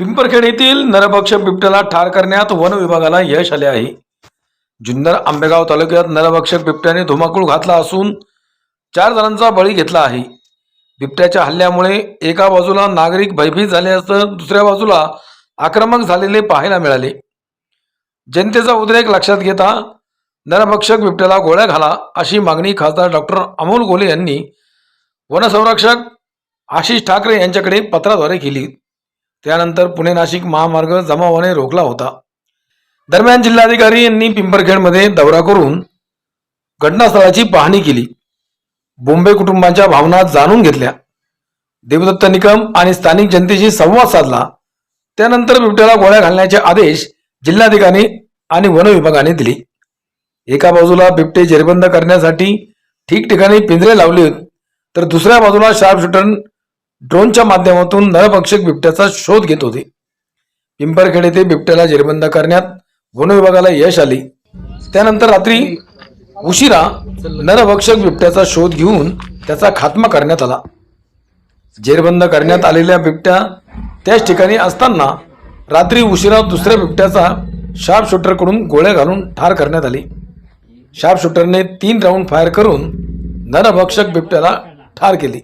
पिंपरखेड येथील नरभक्ष बिबट्याला ठार करण्यात वन विभागाला यश आले आहे. जुन्नर आंबेगाव तालुक्यात नरभक्षक बिबट्याने धुमाकूळ घातला असून चार जणांचा बळी घेतला आहे. बिबट्याच्या हल्ल्यामुळे एका बाजूला नागरिक भयभीत झाले असतं दुसऱ्या बाजूला आक्रमक झालेले पाहायला मिळाले. जनतेचा उद्रेक लक्षात घेता नरभक्षक बिबट्याला गोळ्या घाला अशी मागणी खासदार डॉक्टर अमोल गोले यांनी वनसंरक्षक आशिष ठाकरे यांच्याकडे पत्राद्वारे केली. त्यानंतर पुणे नाशिक महामार्ग जमावाने रोखला होता. दरम्यान जिल्हाधिकारी यांनी पिंपरखेडमध्ये दौरा करून घटनास्थळाची पाहणी केली. बोंबे कुटुंबांच्या भावना जाणून घेतल्या. देवदत्त निकम आणि स्थानिक जनतेशी संवाद साधला. त्यानंतर बिबट्याला गोळ्या घालण्याचे आदेश जिल्हाधिकारी आणि वन विभागाने दिले. एका बाजूला बिबटे जेरबंद करण्यासाठी ठिकठिकाणी पिंजरे लावले तर दुसऱ्या बाजूला शार्प शूटर ड्रोनच्या माध्यमातून नरभक्षक बिबट्याचा शोध घेत होते. पिंपरखेड येथे बिबट्याला जेरबंद करण्यात वन विभागाला यश आले. त्यानंतर रात्री उशिरा नरभक्षक बिबट्याचा शोध घेऊन त्याचा खात्मा करण्यात आला. जेरबंद करण्यात आलेल्या बिबट्या त्याच ठिकाणी असताना रात्री उशिरा दुसऱ्या बिबट्याचा शार्प शूटरकडून गोळ्या घालून ठार करण्यात आली. शार्प शूटरने तीन राऊंड फायर करून नरभक्षक बिबट्याला ठार केली.